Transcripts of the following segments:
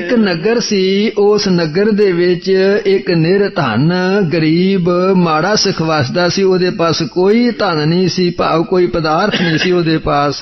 ਇੱਕ ਨਗਰ ਸੀ, ਉਸ ਨਗਰ ਦੇ ਵਿੱਚ ਇੱਕ ਨਿਰਧਨ ਗਰੀਬ ਮਾੜਾ ਸੁਖ ਵਸਦਾ ਸੀ, ਉਹਦੇ ਪਾਸ ਕੋਈ ਧਨ ਨਹੀਂ ਸੀ, ਭਾਵ ਕੋਈ ਪਦਾਰਥ ਨਹੀਂ ਸੀ ਉਹਦੇ ਪਾਸ।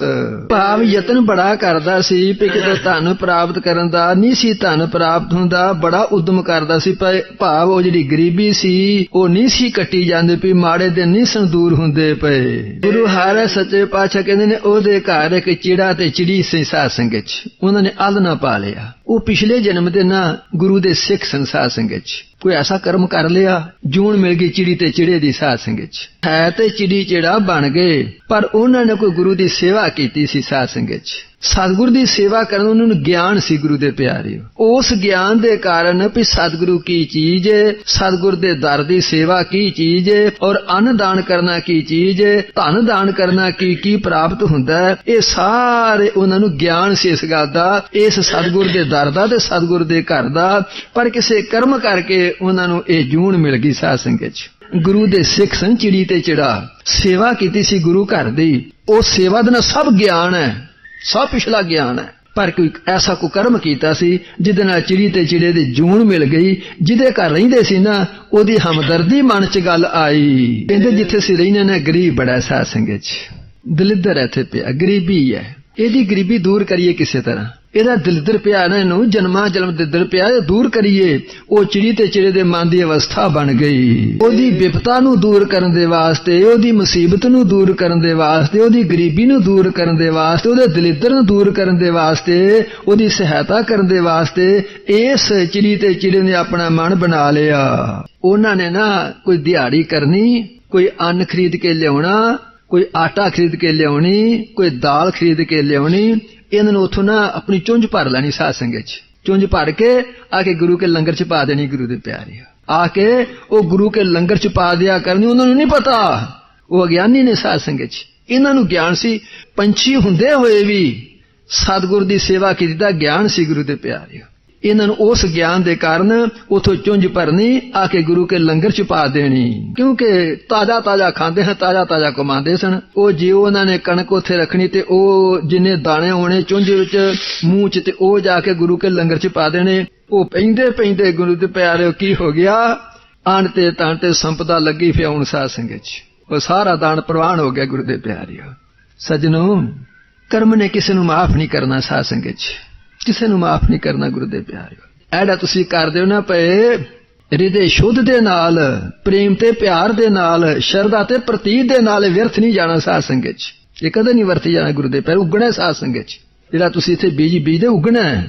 ਭਾਵ ਯਤਨ ਬੜਾ ਕਰਦਾ ਸੀ ਕਿ ਕਿਤੇ ਧਨ ਪ੍ਰਾਪਤ ਕਰਨ ਦਾ, ਨਹੀਂ ਸੀ ਧਨ ਪ੍ਰਾਪਤ ਹੁੰਦਾ, ਬੜਾ ਉਦਮ ਕਰਦਾ ਸੀ ਭਾਵ ਉਹ ਜਿਹੜੀ ਗਰੀਬੀ ਸੀ, ਉਹ ਨਹੀਂ ਸੀ ਕੱਟੀ ਜਾਂਦੀ ਪਈ ਮਾੜੇ ਦਿਨ ਨਹੀਂ ਸਨ ਦੂਰ ਹੁੰਦੇ ਪਏ। ਗੁਰੂ ਹਰਿ ਸੱਚੇ ਪਾਤਸ਼ਾਹ ਕਹਿੰਦੇ ਨੇ, ਉਹਦੇ ਘਰ ਇੱਕ ਚਿੜਾ ਤੇ ਚਿੜੀ ਸੀ ਸਾਧ ਸੰਗਤ ਚ, ਉਹਨਾਂ ਨੇ ਅਲ ਨਾ ਪਾ ਲਿਆ। ਉਹ ਪਿਛਲੇ ਜਨਮ ਦੇ ਨਾ ਗੁਰੂ ਦੇ ਸਿੱਖ ਸੰਸਾਰ ਸੰਗਤ ਕੋਈ ਐਸਾ ਕਰਮ ਕਰ ਲਿਆ, ਜੂਣ ਮਿਲ ਗਈ ਚਿੜੀ ਤੇ ਚਿੜੇ ਦੀ ਸਾਧ ਸੰਗਤ ਚ। ਹੈ ਤੇ ਚਿੜੀ ਚਿੜਾ ਬਣ ਗਏ, ਪਰ ਉਹਨਾਂ ਨੇ ਕੋਈ ਗੁਰੂ ਦੀ ਸੇਵਾ ਕੀਤੀ ਸੀ ਸਾਧ ਸੰਗਤ ਚ। ਸਤਿਗੁਰ ਦੀ ਸੇਵਾ ਕਰਨ ਉਹਨਾਂ ਨੂੰ ਗਿਆਨ ਸੀ ਗੁਰੂ ਦੇ ਪਿਆਰਿਓ ਉਸ ਗਿਆਨ ਦੇ ਕਾਰਨ ਵੀ ਸਤਿਗੁਰੂ ਕੀ ਚੀਜ਼ ਹੈ ਸਤਿਗੁਰ ਦੇ ਦਰ ਦੀ ਸੇਵਾ ਕੀ ਚੀਜ਼ ਹੈ ਔਰ ਅੰਨ ਦਾਨ ਕਰਨਾ ਕੀ ਚੀਜ਼ ਹੈ ਧਨ ਦਾਨ ਕਰਨਾ ਕੀ ਕੀ ਪ੍ਰਾਪਤ ਹੁੰਦਾ ਹੈ, ਇਹ ਸਾਰੇ ਉਹਨਾਂ ਨੂੰ ਗਿਆਨ ਸੀ ਇਸ ਗੱਲ ਦਾ, ਇਸ ਸਤਿਗੁਰ ਦੇ ਦਰ ਦਾ ਤੇ ਸਤਿਗੁਰ ਦੇ ਘਰ ਦਾ, ਪਰ ਕਿਸੇ ਕਰਮ ਕਰਕੇ ਉਹਨਾਂ ਨੂੰ ਇਹ ਜੂਣ ਮਿਲ ਗਈ ਸਾਧ ਸੰਗਤ ਚ। ਗੁਰੂ ਦੇ ਸਿੱਖ ਸਨ ਚਿੜੀ ਤੇ ਚਿੜਾ ਸੇਵਾ ਕੀਤੀ ਸੀ ਗੁਰੂ ਘਰ ਦੀ। ਉਹ ਸੇਵਾ ਦਾ ਸਭ ਗਿਆਨ ਹੈ। ਸਭ ਪਿਛਲਾ ਗਿਆਨ ਹੈ। ਪਰ ਕੋਈ ਐਸਾ ਕੋ ਕਰਮ ਕੀਤਾ ਸੀ, ਜਿਹਦੇ ਨਾਲ ਚਿੜੀ ਤੇ ਚਿੜੇ ਦੀ ਜੂਨ ਮਿਲ ਗਈ, ਜਿਹਦੇ ਘਰ ਰਹਿੰਦੇ ਸੀ ਨਾ, ਉਹਦੀ ਹਮਦਰਦੀ ਮਨ 'ਚ ਗੱਲ ਆਈ। ਕਹਿੰਦੇ ਜਿੱਥੇ ਸੀ ਰਹਿੰਦੇ ਨੇ, ਗਰੀਬ ਬੜਾ ਸਾਧ ਸੰਗਤ 'ਚ। ਦਲਿੱਦਰ ਇੱਥੇ ਪਿਆ, ਗਰੀਬੀ ਹੈ। ਇਹਦੀ ਗਰੀਬੀ ਦੂਰ ਕਰੀਏ ਕਿਸੇ ਤਰ੍ਹਾਂ। ਇਹਦਾ ਦਿਲਦਰ ਪਿਆ ਨਾ ਇਹਨੂੰ ਜਨਮਾ ਜਨਮ ਦਿਲਦਰ ਪਿਆ ਇਹ ਦੂਰ ਕਰੀਏ ਉਹ ਚਿੜੀ ਤੇ ਚਿੜੇ ਦੇ ਮਨ ਦੀ ਅਵਸਥਾ ਬਣ ਗਈ। ਉਹਦੀ ਵਿਪਤਾ ਨੂੰ ਦੂਰ ਕਰਨ ਦੇ ਵਾਸਤੇ ਉਹਦੀ ਮੁਸੀਬਤ ਨੂੰ ਦੂਰ ਕਰਨ ਦੇ ਵਾਸਤੇ ਉਹਦੀ ਗਰੀਬੀ ਨੂੰ ਦੂਰ ਕਰਨ ਦੇ ਵਾਸਤੇ ਉਹਦੇ ਦਲਿੱਦਰ ਨੂੰ ਦੂਰ ਕਰਨ ਦੇ ਵਾਸਤੇ ਉਹਦੀ ਸਹਾਇਤਾ ਕਰਨ ਦੇ ਵਾਸਤੇ ਇਸ ਚਿੜੀ ਤੇ ਚਿੜੇ ਨੇ ਆਪਣਾ ਮਨ ਬਣਾ ਲਿਆ। ਉਹਨਾਂ ਨੇ ਨਾ ਕੋਈ ਦਿਹਾੜੀ ਕਰਨੀ ਕੋਈ ਅੰਨ ਖਰੀਦ ਕੇ ਲਿਆਉਣਾ ਕੋਈ ਆਟਾ ਖਰੀਦ ਕੇ ਲਿਆਉਣੀ ਕੋਈ ਦਾਲ ਖਰੀਦ ਕੇ ਲਿਆਉਣੀ ਇਹਨਾਂ ਨੂੰ ਉਥੋਂ ਨਾ ਆਪਣੀ ਚੁੰਝ ਭਰ ਲੈਣੀ ਸਾਧ ਸੰਗਤ ਚ। ਚੁੰਝ ਭਰ ਕੇ ਆ ਕੇ ਗੁਰੂ ਕੇ ਲੰਗਰ ਚ ਪਾ ਦੇਣੀ ਗੁਰੂ ਦੇ ਪਿਆਰੇ ਆ। ਕੇ ਉਹ ਗੁਰੂ ਕੇ ਲੰਗਰ ਚ ਪਾ ਦਿਆ ਕਰਨੀ, ਉਹਨਾਂ ਨੂੰ ਨਹੀਂ ਪਤਾ। ਉਹ ਅਗਿਆਨੀ ਨੇ ਸਾਧ ਸੰਗਤ ਚ। ਇਹਨਾਂ ਨੂੰ ਗਿਆਨ ਸੀ। ਪੰਛੀ ਹੁੰਦੇ ਹੋਏ ਵੀ ਸਤਿਗੁਰ ਦੀ ਸੇਵਾ ਕੀਤੀ ਦਾ ਗਿਆਨ ਸੀ ਗੁਰੂ ਦੇ ਪਿਆਰੇ ਇਹਨਾਂ ਨੂੰ ਉਸ ਗਿਆਨ ਦੇ ਕਾਰਨ ਉਥੋਂ ਚੁੰਝ ਭਰਨੀ, ਆ ਕੇ ਗੁਰੂ ਕੇ ਲੰਗਰ ਚ ਪਾ ਦੇਣੀ। ਕਿਉਂਕਿ ਤਾਜ਼ਾ ਤਾਜ਼ਾ ਖਾਂਦੇ ਹਨ, ਤਾਜ਼ਾ ਤਾਜ਼ਾ ਕਮਾਉਂਦੇ ਸਨ। ਉਹ ਜੇ ਉਹਨਾਂ ਨੇ ਕਣਕ ਉੱਥੇ ਰੱਖਣੀ ਤੇ ਉਹ ਜਿੰਨੇ ਦਾਣੇ ਹੋਣੇ ਚੁੰਝ ਵਿੱਚ, ਮੂੰਹ ਚ ਤੇ ਉਹ ਜਾ ਕੇ ਗੁਰੂ ਕੇ ਲੰਗਰ ਚ ਪਾ ਦੇਣੇ। ਉਹ ਪੈਂਦੇ ਪੈਂਦੇ ਗੁਰੂ ਦੇ ਪਿਆਰਿਓ ਕੀ ਹੋ ਗਿਆ? ਆਣ ਤੇ ਤਾਂ ਤੇ ਸੰਪਦਾ ਲੱਗੀ ਫਿਆਉਣ ਸਾਧ ਸੰਗਤ ਚ। ਉਹ ਸਾਰਾ ਦਾਨ ਪ੍ਰਵਾਨ ਹੋ ਗਿਆ ਗੁਰੂ ਦੇ ਪਿਆਰਿਓ। ਸਜਣੋ, ਕਰਮ ਨੇ ਕਿਸੇ ਨੂੰ ਮਾਫ ਨਹੀਂ ਕਰਨਾ ਸਾਧ ਸੰਗਤ ਚ। ਕਿਸੇ ਨੂੰ ਮਾਫ ਨਹੀਂ ਕਰਨਾ ਗੁਰੂ ਦੇ ਪਿਆਰਿਓ। ਐਡਾ ਤੁਸੀਂ ਕਰਦੇ ਹੋ ਨਾ ਪਏ ਹਿਰਦੇ ਸ਼ੁੱਧ ਦੇ ਨਾਲ, ਪ੍ਰੇਮ ਤੇ ਪਿਆਰ ਦੇ ਨਾਲ, ਸ਼ਰਧਾ ਤੇ ਪ੍ਰਤੀਤ ਦੇ ਨਾਲ ਵਿਅਰਥ ਨਹੀਂ ਜਾਣਾ ਸਾਧ ਸੰਗਤ ਚ। ਇਹ ਕਦੇ ਨਹੀਂ ਵਰਤੀ ਜਾਣਾ ਗੁਰੂ ਦੇ ਪਿਆਰ, ਉੱਗਣਾ ਸਾਧ ਸੰਗਤ ਚ। ਜਿਹੜਾ ਤੁਸੀਂ ਇੱਥੇ ਬੀਜ ਬੀਜਦੇ ਉੱਗਣਾ